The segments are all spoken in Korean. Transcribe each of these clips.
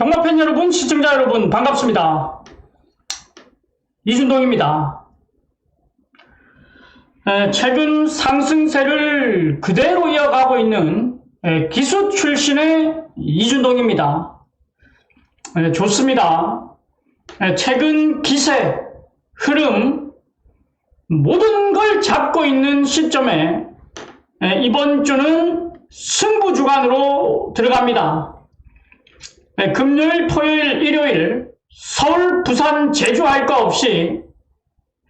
경마팬 여러분, 시청자 여러분, 반갑습니다. 이준동입니다. 에, 최근 상승세를 그대로 이어가고 있는 에, 기수 출신의 이준동입니다. 에, 좋습니다. 에, 최근 기세, 흐름, 모든 걸 잡고 있는 시점에 에, 이번 주는 승부 주간으로 들어갑니다. 네, 금요일, 토요일, 일요일 서울, 부산, 제주 할 거 없이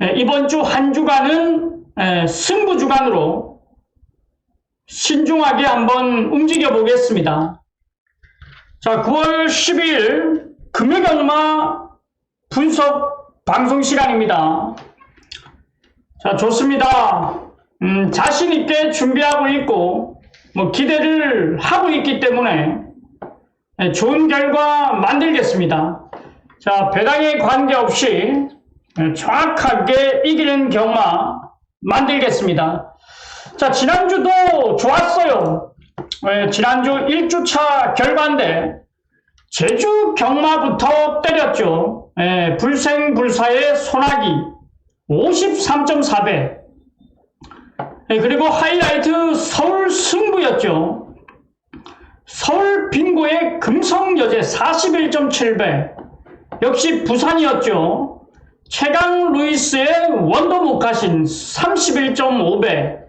네, 이번 주 한 주간은 네, 승부 주간으로 신중하게 한번 움직여 보겠습니다. 자, 9월 12일 금요 경마 분석 방송 시간입니다. 자, 좋습니다. 음, 자신 있게 준비하고 있고 뭐 기대를 하고 있기 때문에 네, 좋은 결과 만들겠습니다. 자, 배당에 관계없이 네, 정확하게 이기는 경마 만들겠습니다. 자, 지난주도 좋았어요. 네, 지난주 1주차 결과인데, 제주 경마부터 때렸죠. 네, 불생불사의 소나기 53.4배. 그리고 하이라이트 서울 승부였죠. 서울 빙고의 금성여제 41.7배 역시 부산이었죠. 최강 루이스의 원더 목가신 31.5배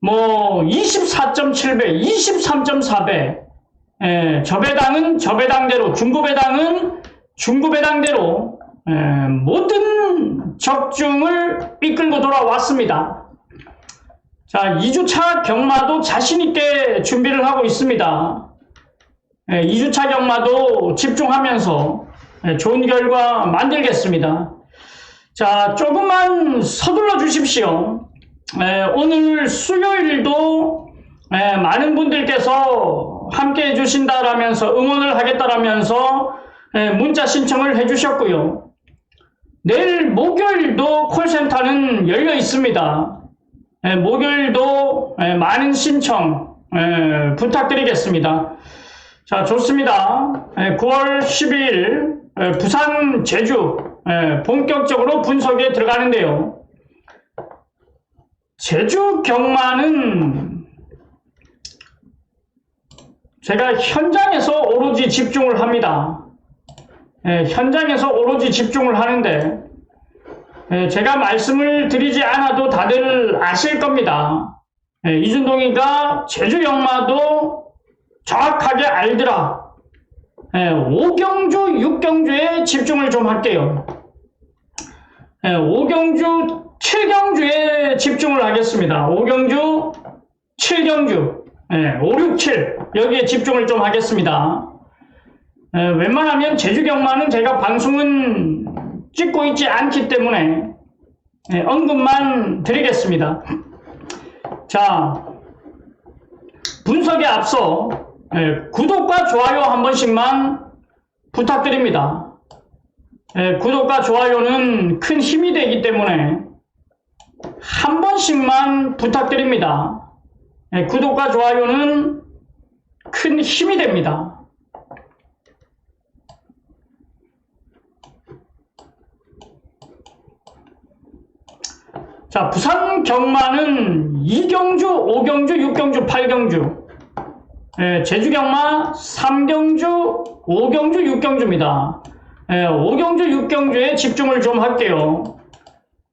뭐 24.7배 23.4배 예, 저배당은 저배당대로 중고배당은 중고배당대로 예, 모든 적중을 이끌고 돌아왔습니다. 자 2주차 경마도 자신있게 준비를 하고 있습니다. 예, 2주차 경마도 집중하면서 예, 좋은 결과 만들겠습니다. 자, 조금만 서둘러 주십시오. 예, 오늘 수요일도 예, 많은 분들께서 함께 해주신다라면서 응원을 하겠다라면서 예, 문자 신청을 해주셨고요. 내일 목요일도 콜센터는 열려 있습니다. 예, 목요일도 예, 많은 신청 예, 부탁드리겠습니다. 자, 좋습니다. 9월 12일 부산 제주 본격적으로 분석에 들어가는데요. 제주 경마는 제가 현장에서 오로지 집중을 합니다. 현장에서 오로지 집중을 하는데 제가 말씀을 드리지 않아도 다들 아실 겁니다. 이준동이가 제주 경마도 정확하게 알더라. 예, 5경주, 6경주에 집중을 좀 할게요. 예, 5경주, 7경주에 집중을 하겠습니다. 5경주, 7경주, 예, 5, 6, 7 여기에 집중을 좀 하겠습니다. 예, 웬만하면 제주경마는 제가 방송은 찍고 있지 않기 때문에 예, 언급만 드리겠습니다. 자, 분석에 앞서 예, 구독과 좋아요 한 번씩만 부탁드립니다. 예, 구독과 좋아요는 큰 힘이 되기 때문에 한 번씩만 부탁드립니다. 예, 구독과 좋아요는 큰 힘이 됩니다. 자, 부산 경마는 2경주, 5경주, 6경주, 8경주 예, 제주 경마 3경주, 5경주, 6경주입니다. 예, 5경주, 6경주에 집중을 좀 할게요.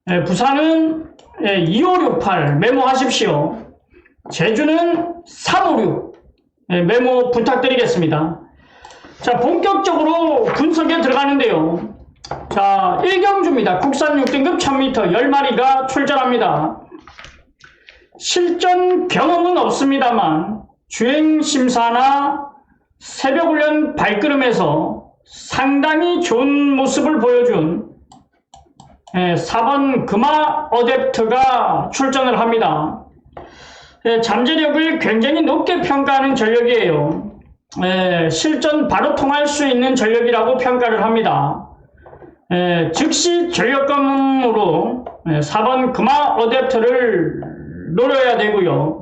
예, 부산은 예, 2568 메모하십시오. 제주는 356 예, 메모 부탁드리겠습니다. 자, 본격적으로 분석에 들어가는데요. 자, 1경주입니다. 국산 6등급 1000m 10마리가 출전합니다. 실전 경험은 없습니다만 주행 심사나 새벽 훈련 발걸음에서 상당히 좋은 모습을 보여준 4번 금화 어댑트가 출전을 합니다. 예, 잠재력을 굉장히 높게 평가하는 전력이에요. 예, 실전 바로 통할 수 있는 전력이라고 평가를 합니다. 예, 즉시 전력감으로 4번 금화 어댑터를 노려야 되고요.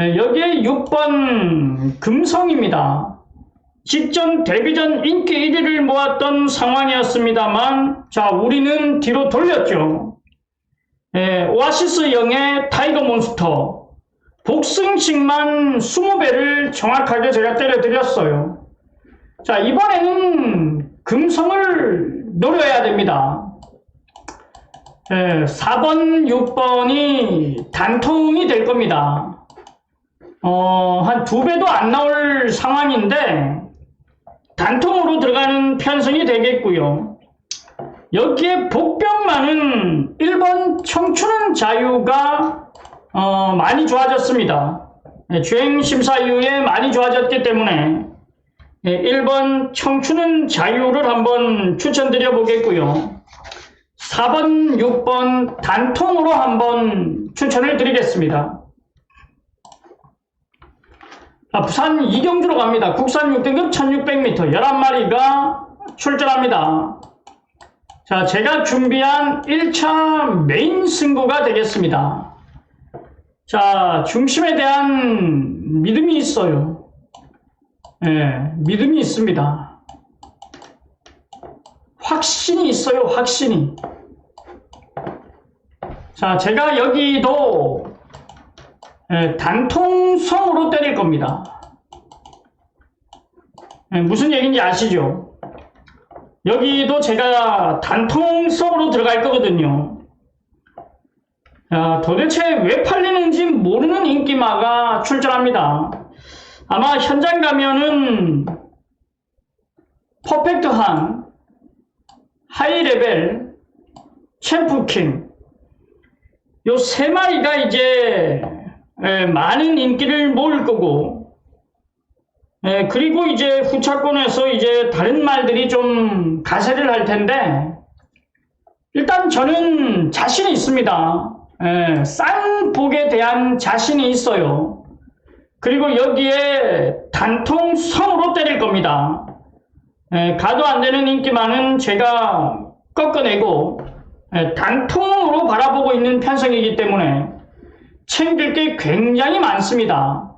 예, 여기에 6번 금성입니다. 직전 데뷔 전 인기 1위를 모았던 상황이었습니다만, 자, 우리는 뒤로 돌렸죠. 예, 오아시스 영의 타이거 몬스터. 복승식만 20배를 정확하게 제가 때려드렸어요. 자, 이번에는 금성을 노려야 됩니다. 예, 4번, 6번이 단통이 될 겁니다. 어, 한 두 배도 안 나올 상황인데, 단통으로 들어가는 편성이 되겠고요. 여기에 복병만은 1번 청춘은 자유가 어, 많이 좋아졌습니다. 예, 주행 심사 이후에 많이 좋아졌기 때문에 예, 1번 청춘은 자유를 한번 추천드려 보겠고요. 4번, 6번 단통으로 한번 추천을 드리겠습니다. 자, 부산 이경주로 갑니다. 국산 6등급 1600m 11마리가 출전합니다. 자, 제가 준비한 1차 메인 승부가 되겠습니다. 자, 중심에 대한 믿음이 있어요. 예, 믿음이 있습니다. 확신이 있어요, 확신이. 자, 제가 여기도 예, 단통성으로 때릴 겁니다. 예, 무슨 얘기인지 아시죠? 여기도 제가 단통성으로 들어갈 거거든요. 야, 도대체 왜 팔리는지 모르는 인기마가 출전합니다. 아마 현장 가면은 퍼펙트한 하이레벨 챔프킹 요 세 마리가 이제 에, 많은 인기를 모을 거고 에, 그리고 이제 후차권에서 이제 다른 말들이 좀 가세를 할 텐데 일단 저는 자신이 있습니다. 에, 쌍복에 대한 자신이 있어요. 그리고 여기에 단통 성으로 때릴 겁니다. 에, 가도 안 되는 인기만은 제가 꺾어내고 에, 단통으로 바라보고 있는 편성이기 때문에 챙길 게 굉장히 많습니다.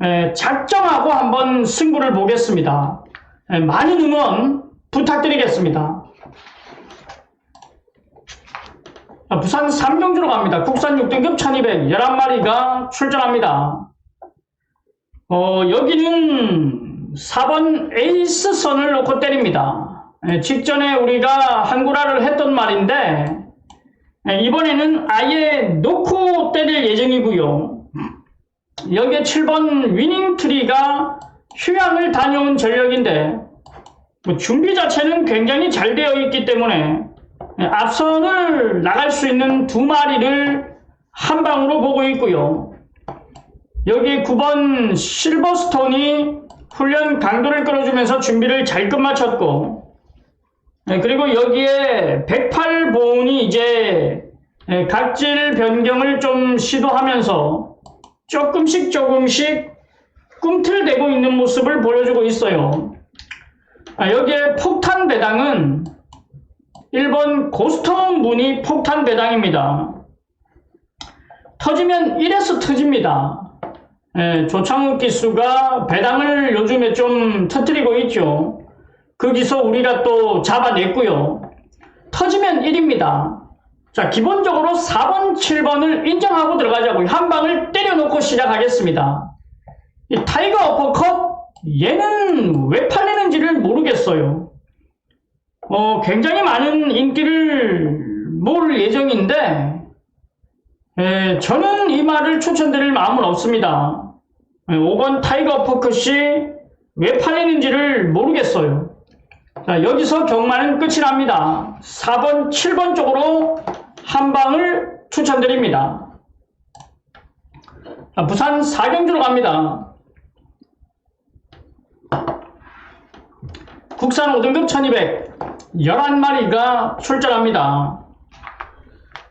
에, 작정하고 한번 승부를 보겠습니다. 에, 많은 응원 부탁드리겠습니다. 자, 부산 삼경주로 갑니다. 국산 6등급 1200 11마리가 출전합니다. 어, 여기는 4번 에이스 선을 놓고 때립니다. 에, 직전에 우리가 한구라를 했던 말인데 에, 이번에는 아예 놓고 때릴 예정이고요. 여기에 7번 위닝트리가 휴양을 다녀온 전력인데 뭐 준비 자체는 굉장히 잘 되어 있기 때문에 예, 앞선을 나갈 수 있는 두 마리를 한 방으로 보고 있고요. 여기 9번 실버스톤이 훈련 강도를 끌어주면서 준비를 잘 끝마쳤고 예, 그리고 여기에 108보온이 이제 예, 각질 변경을 좀 시도하면서 조금씩 조금씩 꿈틀대고 있는 모습을 보여주고 있어요. 아, 여기에 폭탄 배당은 1번 고스톱 무늬 폭탄 배당입니다. 터지면 1에서 터집니다. 예, 조창욱 기수가 배당을 요즘에 좀 터뜨리고 있죠. 거기서 우리가 또 잡아냈고요. 터지면 1입니다. 자, 기본적으로 4번, 7번을 인정하고 들어가자고요. 한 방을 때려놓고 시작하겠습니다. 이 타이거 어퍼컷, 얘는 왜 팔리는지를 모르겠어요. 어, 굉장히 많은 인기를 모을 예정인데, 에, 저는 이 말을 추천드릴 마음은 없습니다. 에, 5번 타이거 어퍼컷이 왜 팔리는지를 모르겠어요. 자, 여기서 경마는 끝이 납니다. 4번, 7번 쪽으로 한 방을 추천드립니다. 자, 부산 사경주로 갑니다. 국산 5등급 1200 11마리가 출전합니다.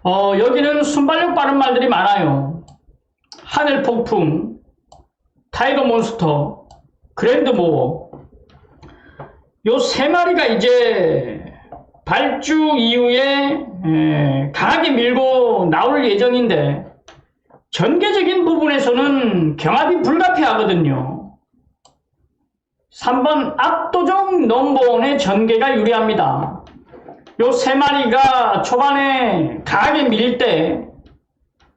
어, 여기는 순발력 빠른 말들이 많아요. 하늘 폭풍, 타이거 몬스터, 그랜드 모어. 요 세 마리가 이제 발주 이후에 에, 강하게 밀고 나올 예정인데 전개적인 부분에서는 경합이 불가피하거든요. 3번 압도적 넘버원의 전개가 유리합니다. 요 세 마리가 초반에 강하게 밀릴 때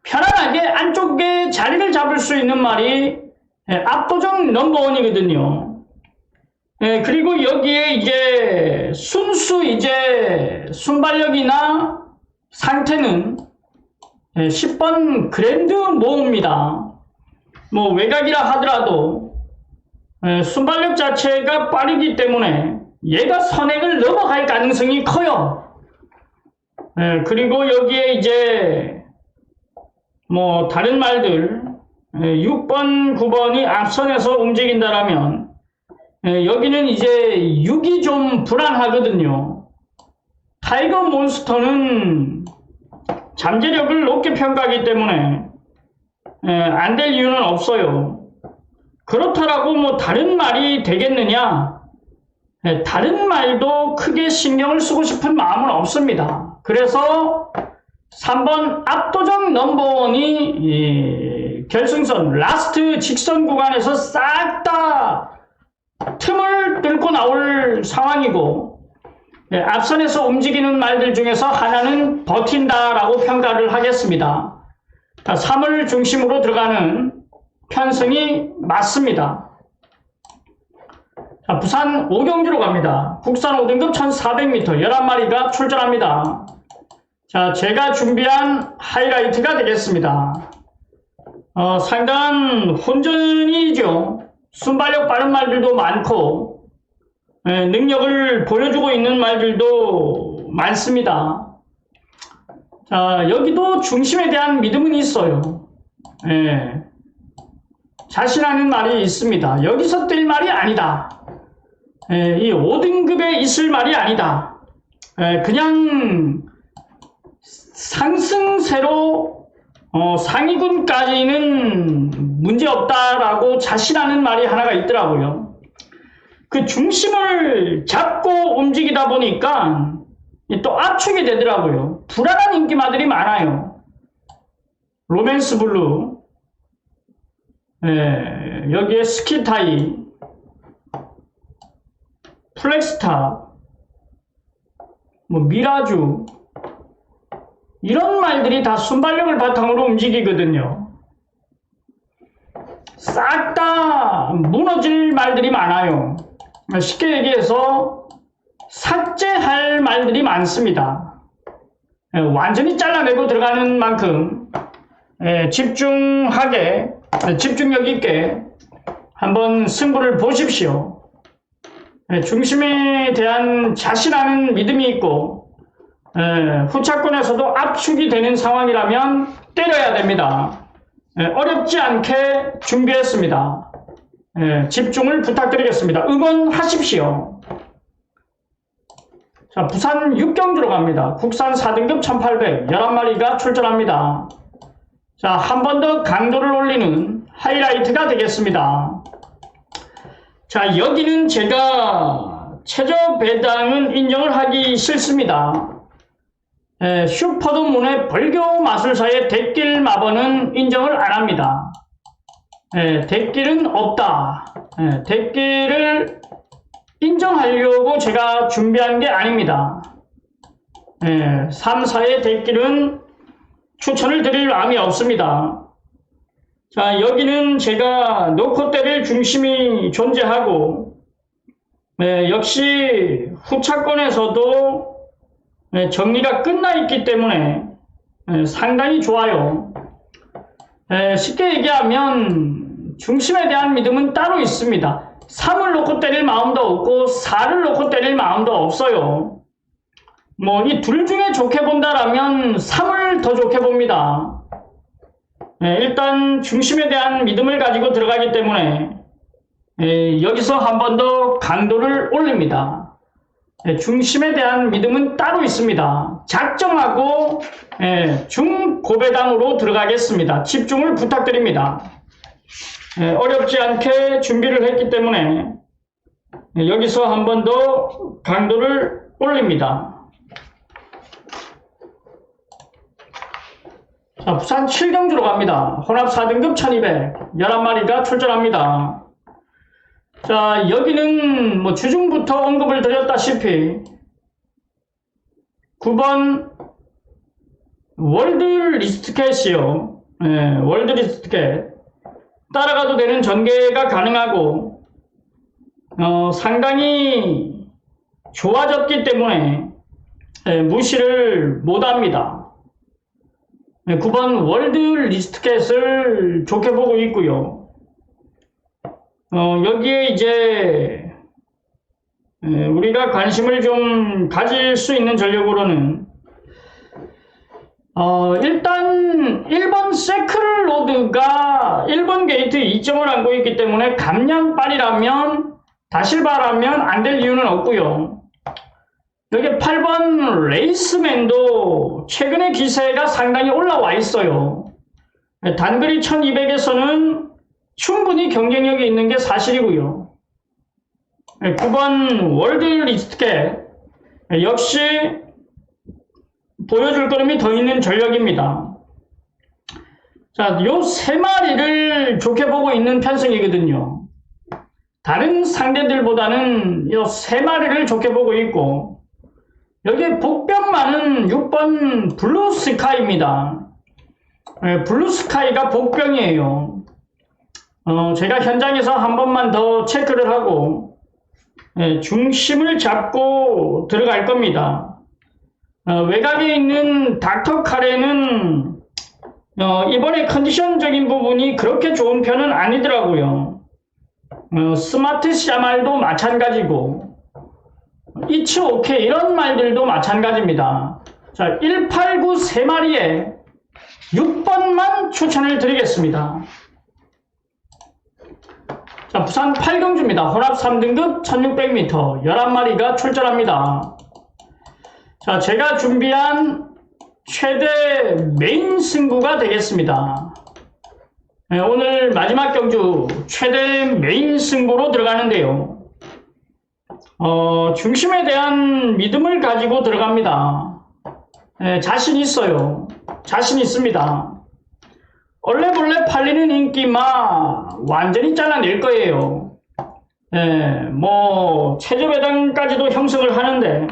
편안하게 안쪽에 자리를 잡을 수 있는 말이 예, 압도적 넘버원이거든요. 예, 그리고 여기에 이제 순수 이제 순발력이나 상태는 예, 10번 그랜드 모음입니다. 뭐 외곽이라 하더라도 예, 순발력 자체가 빠르기 때문에 얘가 선행을 넘어갈 가능성이 커요. 예, 그리고 여기에 이제 뭐 다른 말들 예, 6번, 9번이 앞선에서 움직인다라면 예, 여기는 이제 6이 좀 불안하거든요. 타이거 몬스터는 잠재력을 높게 평가하기 때문에 안될 이유는 없어요. 그렇다라고 뭐 다른 말이 되겠느냐? 예, 다른 말도 크게 신경을 쓰고 싶은 마음은 없습니다. 그래서 3번 압도적 넘버원이 이 결승선 라스트 직선 구간에서 싹다 틈을 뚫고 나올 상황이고 예, 앞선에서 움직이는 말들 중에서 하나는 버틴다라고 평가를 하겠습니다. 3을 중심으로 들어가는 편승이 맞습니다. 자, 부산 오경주로 갑니다. 국산 5등급 1400m 11마리가 출전합니다. 자, 제가 준비한 하이라이트가 되겠습니다. 어, 상당한 혼전이죠. 순발력 빠른 말들도 많고, 예, 능력을 보여주고 있는 말들도 많습니다. 자, 여기도 중심에 대한 믿음은 있어요. 예, 자신하는 말이 있습니다. 여기서 뜰 말이 아니다. 예, 이 5등급에 있을 말이 아니다. 예, 그냥 상승세로 어, 상위군까지는 문제없다라고 자신하는 말이 하나가 있더라고요. 그 중심을 잡고 움직이다 보니까 또 압축이 되더라고요. 불안한 인기마들이 많아요. 로맨스 블루, 예, 여기에 스키타이, 플렉스타, 뭐 미라주 이런 말들이 다 순발력을 바탕으로 움직이거든요. 싹 다 무너질 말들이 많아요. 쉽게 얘기해서 삭제할 말들이 많습니다. 예, 완전히 잘라내고 들어가는 만큼 예, 집중하게 예, 집중력 있게 한번 승부를 보십시오. 예, 중심에 대한 자신하는 믿음이 있고 예, 후차권에서도 압축이 되는 상황이라면 때려야 됩니다. 예, 어렵지 않게 준비했습니다. 예, 집중을 부탁드리겠습니다. 응원하십시오. 자, 부산 육경주로 갑니다. 국산 4등급 1800, 11마리가 출전합니다. 자, 한 번 더 강도를 올리는 하이라이트가 되겠습니다. 자, 여기는 제가 최저 배당은 인정을 하기 싫습니다. 에, 슈퍼드 문의 벌교 마술사의 대길 마번은 인정을 안 합니다. 에, 대길은 없다. 에, 대길을 인정하려고 제가 준비한 게 아닙니다. 예, 3, 4의 대길은 추천을 드릴 마음이 없습니다. 자, 여기는 제가 노코대를 중심이 존재하고, 예, 역시 후차권에서도 예, 정리가 끝나 있기 때문에 예, 상당히 좋아요. 예, 쉽게 얘기하면 중심에 대한 믿음은 따로 있습니다. 3을 놓고 때릴 마음도 없고 4를 놓고 때릴 마음도 없어요. 뭐 이 둘 중에 좋게 본다라면 3을 더 좋게 봅니다. 예, 일단 중심에 대한 믿음을 가지고 들어가기 때문에 예, 여기서 한 번 더 강도를 올립니다. 예, 중심에 대한 믿음은 따로 있습니다. 작정하고 예, 중고배당으로 들어가겠습니다. 집중을 부탁드립니다. 예, 어렵지 않게 준비를 했기 때문에 예, 여기서 한 번 더 강도를 올립니다. 자, 부산 7경주로 갑니다. 혼합 4등급 1200, 11마리가 출전합니다. 자, 여기는 뭐 주중부터 언급을 드렸다시피 9번 월드 리스트캣이요. 예, 월드 리스트캣. 따라가도 되는 전개가 가능하고, 어, 상당히 좋아졌기 때문에 예, 무시를 못 합니다. 네, 9번 월드 리스트캣을 좋게 보고 있고요. 어, 여기에 이제 예, 우리가 관심을 좀 가질 수 있는 전력으로는 어, 일단 1번 세클 로드가 1번 게이트 2점을 안고 있기 때문에 감량빨이라면 다실바라면 안 될 이유는 없고요. 여기 8번 레이스맨도 최근에 기세가 상당히 올라와 있어요. 단거리 1200에서는 충분히 경쟁력이 있는 게 사실이고요. 9번 월드 리스트게 역시 보여줄 걸음이 더 있는 전력입니다. 자, 요 세 마리를 좋게 보고 있는 편승이거든요. 다른 상대들보다는 요 세 마리를 좋게 보고 있고, 여기에 복병 많은 6번 블루 스카이입니다. 예, 블루 스카이가 복병이에요. 어, 제가 현장에서 한 번만 더 체크를 하고, 예, 중심을 잡고 들어갈 겁니다. 어, 외곽에 있는 닥터 카레는 어, 이번에 컨디션적인 부분이 그렇게 좋은 편은 아니더라고요. 어, 스마트 샤말도 마찬가지고 이츠 오케이 이런 말들도 마찬가지입니다. 자, 189 3마리에 6번만 추천을 드리겠습니다. 자, 부산 8경주입니다. 혼합 3등급 1600m 11마리가 출전합니다. 자, 제가 준비한 최대 메인 승부가 되겠습니다. 네, 오늘 마지막 경주 최대 메인 승부로 들어가는데요. 어, 중심에 대한 믿음을 가지고 들어갑니다. 네, 자신 있어요. 자신 있습니다. 얼레벌레 팔리는 인기마 완전히 잘라낼 거예요. 예, 뭐 최저배당까지도 형성을 하는데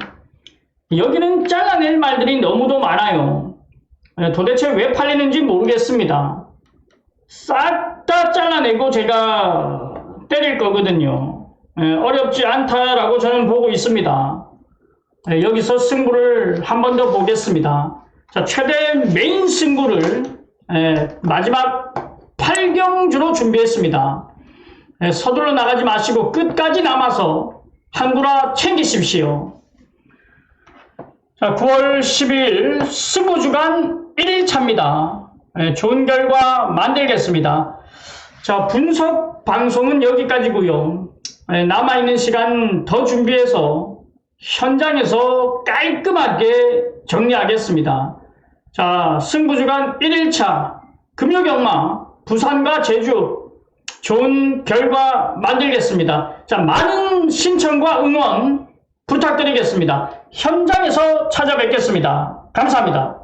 여기는 잘라낼 말들이 너무도 많아요. 예, 도대체 왜 팔리는지 모르겠습니다. 싹 다 잘라내고 제가 때릴 거거든요. 예, 어렵지 않다라고 저는 보고 있습니다. 예, 여기서 승부를 한 번 더 보겠습니다. 자, 최대 메인 승부를 예, 마지막 8경주로 준비했습니다. 예, 서둘러 나가지 마시고 끝까지 남아서 한구라 챙기십시오. 자, 9월 10일 승부주간 1일차입니다. 예, 좋은 결과 만들겠습니다. 자, 분석 방송은 여기까지고요. 예, 남아있는 시간 더 준비해서 현장에서 깔끔하게 정리하겠습니다. 자, 승부주간 1일차 금요 경마 부산과 제주 좋은 결과 만들겠습니다. 자, 많은 신청과 응원 부탁드리겠습니다. 현장에서 찾아뵙겠습니다. 감사합니다.